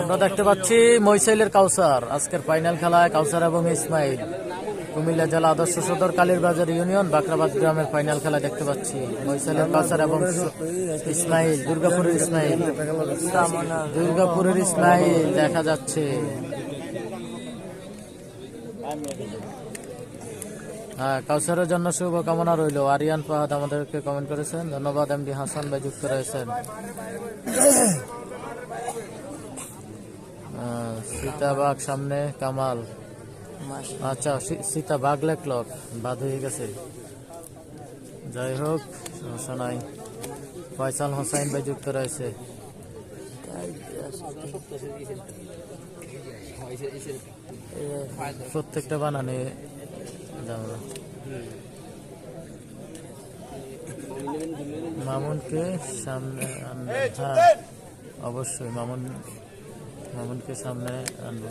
আমরা দেখতে পাচ্ছি মইসাইলের কাউসার। আজকের ফাইনাল খেলায় কাউসার এবং ইসমাইল। কুমিল্লা জেলা আদর্শ সদর কালীরবাজার ইউনিয়ন, বাকরাবাদ গ্রামের ফাইনাল খেলা দেখতে পাচ্ছি মইসাইলের কাউসার এবং ইসমাইল, দুর্গাপুরের ইসমাইল। দুর্গাপুরের ইসমাইল দেখা যাচ্ছে। কাউসারের জন্য শুভকামনা রইল। আরিয়ান ফাহাদ আমাদেরকে কমেন্ট করেছেন। ধন্যবাদ এমডি হাসান ভাই যুক্ত রয়েছেন। সীতাবাগ সামনে কামাল। আচ্ছা সীতাবাগ লেখলক বাদ হয়ে গেছে। যাই হোক সমস্যা নাই। ফয়সাল হোসাইন ভাই যুক্ত রয়েছে। প্রত্যেকটা বানানে মামুনকে সামনে হ্যাঁ অবশ্যই মামুন মামুনকে সামনে আনবে।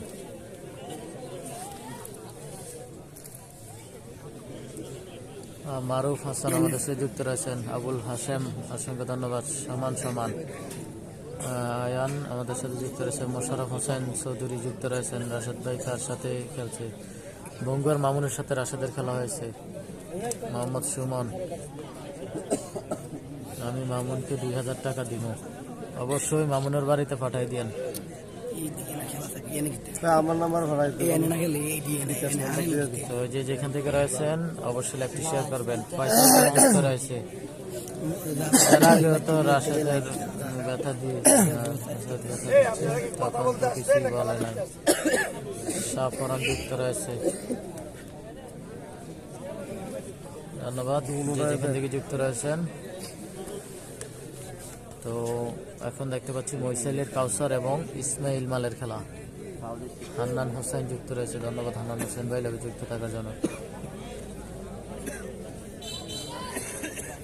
মারুফ হাসান আমাদের সাথে যুক্ত রয়েছেন। আবুল হাসেম অসংখ্য ধন্যবাদ। সমান সমান। আয়ান আমাদের সাথে যুক্ত রয়েছে। মোশারফ হোসেন চৌধুরী যুক্ত রয়েছেন। রাশেদ ভাই কার সাথে খেলছে। বঙ্গুয়ার মামুনের সাথে রাশেদের খেলা হয়েছে। মোহাম্মদ সুমন। আমি মামুনকে দুই হাজার টাকা দিব। অবশ্যই মামুনের বাড়িতে পাঠাই দিয়েন। আমার নাম্বার তো যে যেখান থেকে রয়েছেন অবশ্যই একটি শেয়ার করবেন। পয়সা রয়েছে। রাশেদের ব্যথা দিয়ে তখন তো কিছুই বলে নাই। সাফরান যুক্ত রয়েছে। ধন্যবাদ যেখান থেকে যুক্ত রয়েছেন। তো এখন দেখতে পাচ্ছি মৈসাইলের কাউসার এবং ইসমাইল মালের খেলা। হান্নান হোসেন যুক্ত রয়েছে। ধন্যবাদ হান্নান হোসেন ভাই যুক্ত থাকার জন্য।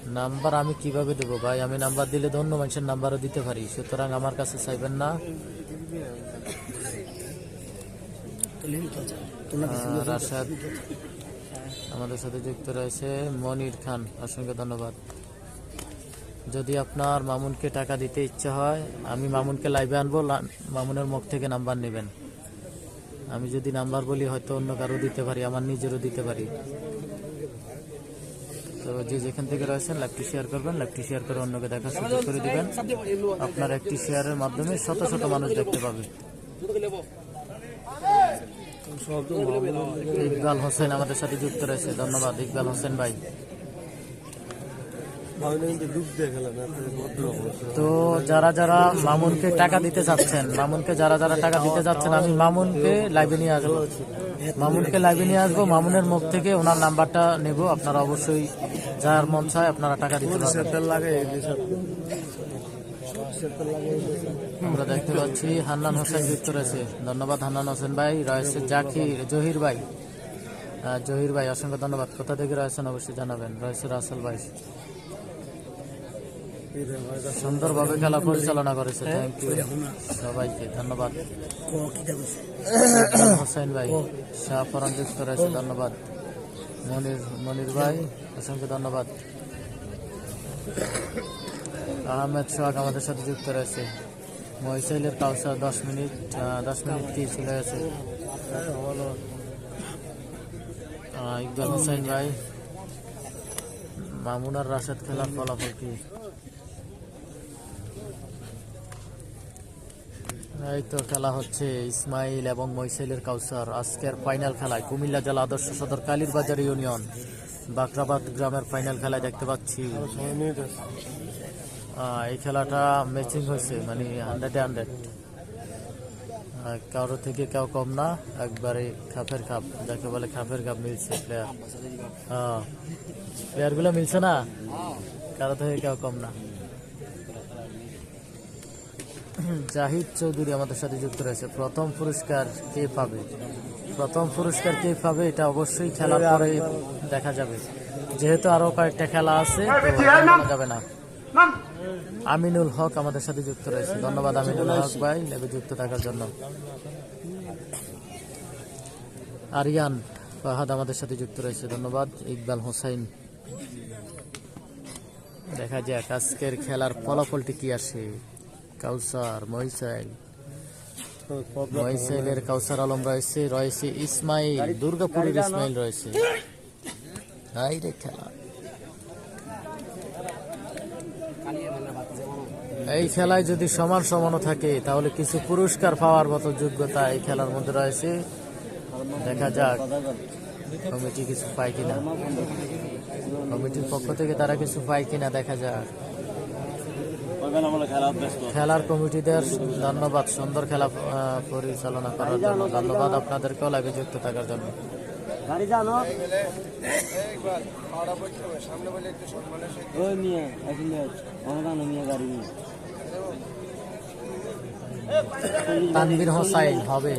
নাম্বার আমি কীভাবে দেবো ভাই? আমি নাম্বার দিলে তো অন্য মানুষের নাম্বারও দিতে পারি। সুতরাং আমার কাছে চাইবেন না। আমাদের সাথে যুক্ত রয়েছে মনির খান। অসংখ্য ধন্যবাদ। যদি আপনার মামুনকে টাকা দিতে ইচ্ছা হয়, আমি মামুনকে লাইভে আনব। মামুনের মুখ থেকে নাম্বার নেবেন। আমি যদি নাম্বার বলি, হয়তো অন্য কারও দিতে পারি, আমার নিজেরও দিতে পারি। তো যে যেখান থেকে রয়েছেন, লাইভটি শেয়ার করবেন, লাইভটি শেয়ার করে অন্যকে দেখার সুযোগ করে দিবেন। আপনার একটি শেয়ারের মাধ্যমে শত শত মানুষ দেখতে পাবে। ইকবাল হোসেন আমাদের সাথে যুক্ত রয়েছে। ধন্যবাদ, ইকবাল হোসেন ভাই। তো যারা যারা মামুনকে টাকা দিতে চাচ্ছেন মামুনকে যারা যারা টাকা দিতে চাচ্ছেন আমি মামুনকে লাইভে নিয়ে আসব। মামুনকে লাইভে নিয়ে আসব। মামুনের মুখ থেকে ওনার নাম্বারটা নেব। আপনারা অবশ্যই যার মন চায় আপনারা টাকা দিতে আমরা দেখতে পাচ্ছি হান্নান হোসেন যুক্ত রয়েছে ধন্যবাদ হান্নান হোসেন ভাই। রয়েছে জাকির জহির ভাই। জহির ভাই অসংখ্য ধন্যবাদ। কোথা থেকে রয়েছেন অবশ্যই জানাবেন। রয়েছে রাসেল ভাই। সুন্দরভাবে খেলা পরিচালনা করেছে। থ্যাংক ইউ সবাইকে ধন্যবাদ। হোসেন ভাই শাহ ফরান যুক্ত রয়েছে ধন্যবাদ। মনির মনির ভাই, অসংখ্য ধন্যবাদ। আহমেদ সোহাগ আমাদের সাথে যুক্ত রয়েছে। মহিসাইলের কাউসার দশ মিনিট দশ মিনিট কি চলে গেছে ইকবাল হোসেন ভাই, মামুনার রাশেদ খেলার ফলাফল কি? এই তো খেলা হচ্ছে ইসমাইল এবং মৈসাইলের কাউসার। আজকের ফাইনাল খেলায় কুমিল্লা জেলা আদর্শ সদর কালীর বাজার ইউনিয়ন বাকরাবাদ গ্রামের ফাইনাল খেলায় দেখতে পাচ্ছি। এই খেলাটা ম্যাচিং হয়েছে মানে হান্ড্রেডে হান্ড্রেড কারও থেকে কেউ কম না, একবারে খাপের খাপ, যাকে বলে খাপের খাপ মিলছে প্লেয়ার হ্যাঁ প্লেয়ারগুলো মিলছে না? কারও থেকে কেউ কম না। জাহিদ চৌধুরী আমাদের সাথে যুক্ত রয়েছে। প্রথম পুরস্কার কে পাবে? প্রথম পুরস্কার কে পাবে এটা অবশ্যই খেলার পরে দেখা যাবে। যেহেতু আরও কয়েকটা খেলা আছে যাবে না। আমিনুল হক আমাদের সাথে যুক্ত রয়েছে। ধন্যবাদ আমিনুল হক ভাই লেবে যুক্ত থাকার জন্য। আরিয়ান ফাহাদ আমাদের সাথে যুক্ত রয়েছে। ধন্যবাদ। ইকবাল হোসাইন। দেখা যাক আজকের খেলার ফলাফলটি কি আসে। কাউসার মহিসাইল। মহিসাইলের কাউসার আলম রয়েছে রয়েছে ইসমাইল দুর্গাপুরের ইসমাইল রয়েছে। রে খেলা। এই খেলায় যদি সমান সমানও থাকে তাহলে কিছু পুরস্কার পাওয়ার মতো যোগ্যতা এই খেলার মধ্যে রয়েছে। দেখা যাক কমিটি কিছু পায় কিনা। কমিটির পক্ষ থেকে তারা কিছু পায় কিনা দেখা যাক। খেলার কমিটিদের ধন্যবাদ। সুন্দর খেলা পরিচালনা করার জন্য। ধন্যবাদ আপনাদেরকেও লাগে যুক্ত থাকার জন্য। তানভীর হোসাইন হবে।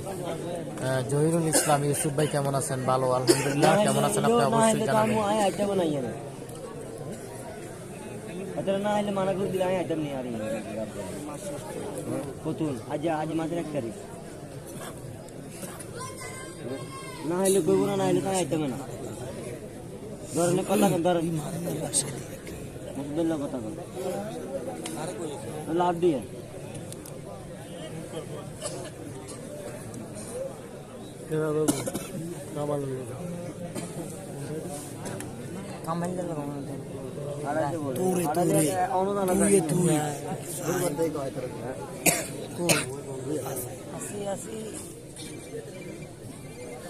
জহিরুল ইসলাম ইউসুফ ভাই কেমন আছেন? ভালো আলহামদুলিল্লাহ। কেমন আছেন আপনি? অবশ্যই জানাবেন। আচ্ছা না হলে মানা করে দিলে আমি আইটেম নিয়ে আর কতুন আজ আজ মাসের এক তারিখ। না হলে কইব না না হলে তো আইটেম না। ধরেন কথা কর ধরেন। মুসদুল্লাহ কথা কর লাভ দিয়ে। দেবো কামাল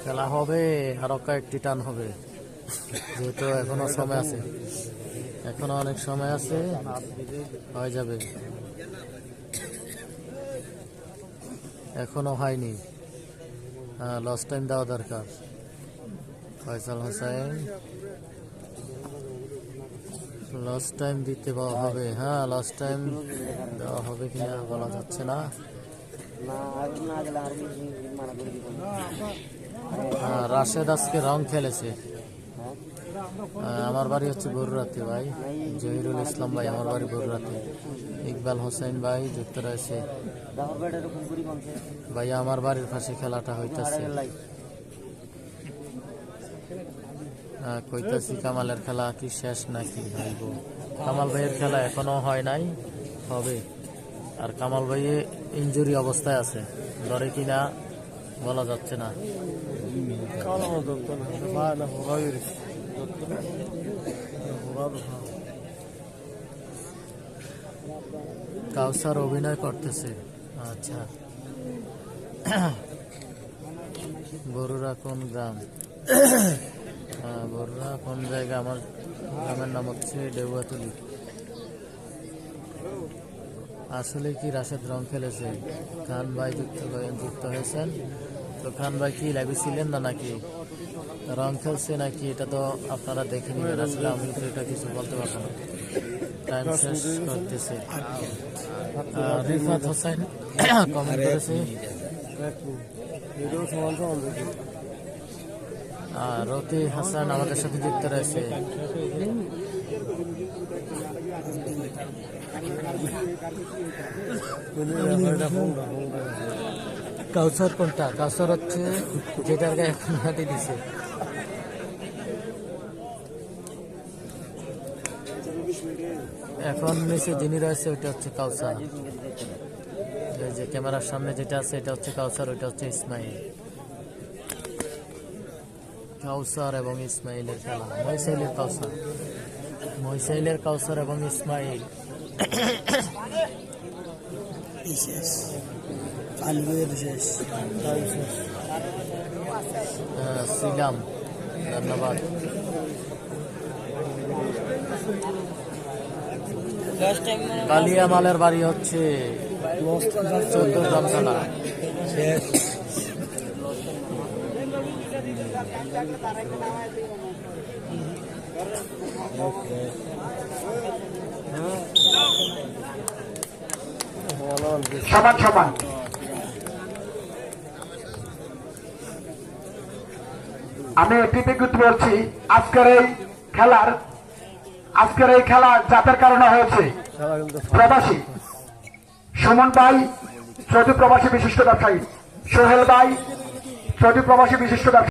খেলা হবে, আরও কয়েকটি টান হবে। যেহেতু এখনও সময় আছে। এখনও অনেক সময় আছে, হয়ে যাবে। এখনও হয়নি। হ্যাঁ লস টাইম দেওয়া দরকার। ফয়সাল হোসেন। লস টাইম দিতে বা- হবে। হ্যাঁ লাস্ট টাইম দেওয়া হবে কিনা বলা যাচ্ছে না। হ্যাঁ, রাশেদ আজকে রং খেলেছে। আমার বাড়ি হচ্ছে বরুরাতে ভাই। জহিরুল ইসলাম ভাই আমার বাড়ি বরুরাতে ইকবাল হোসেন ভাই যুক্ত রয়েছে দাহর বেটা এরকম করি কমছে ভাই আমার বাড়ির পাশে খেলাটা হইতাছে। কইতাছি, কামালের খেলা কি শেষ নাকি? ভাইব, কামাল ভাইয়ের খেলা এখনও হয় নাই, হবে। আর কামাল ভাইয়ে ইঞ্জুরি অবস্থায় আছে, ধরে কিনা বলা যাচ্ছে না। না না। কাউসার অভিনয় করতেছে। আচ্ছা। বরুরা কোন গ্রাম? হ্যাঁ, বরুরা কোন জায়গা আমার গ্রামের নাম হচ্ছে ডেউয়াতুলি। আসলে কি রাশেদ রং খেলেছে খান ভাই যুক্ত যুক্ত হয়েছেন। তো খান ভাই কি লাইভে না নাকি? রং খেলছে নাকি? এটা তো আপনারা দেখে নেবেন। আসলে আমি তো এটা কিছু বলতে পারব না। টাইম শেষ করতেছে। রিফাত হোসেন কমেন্ট করেছে। রকি হাসান আমাদের সাথে যুক্ত রয়েছে। কাউসার কোনটা? কাউসার হচ্ছে যেটার এখন হাতে দিছে। এখন নিচে যিনি রয়েছে, ওইটা হচ্ছে কাউসার। যে ক্যামেরার সামনে যেটা আছে, এটা হচ্ছে কাউসার, ওইটা হচ্ছে ইসমাইল। কাউসার এবং ইসমাইলের খেলা। মহিসাইলের কাউসার। মহিসাইলের কাউসার এবং ইসমাইল। আলুয়ের শেষ টাইম শেষ। আহ, ছিলাম ধন্যবাদ। কালিয়া মালের বাড়ি হচ্ছে চোদ্দ গ্রামতলা শেষ সমান সমান আমি কৃতজ্ঞ বলছি, আজকের এই খেলার, আজকের এই খেলা যাদের কারণে হয়েছে। প্রবাসী, সুমন ভাই সৌদি প্রবাসী বিশিষ্ট ব্যবসায়ী। সোহেল ভাই সৌদি প্রবাসী বিশিষ্ট ব্যবসায়ী।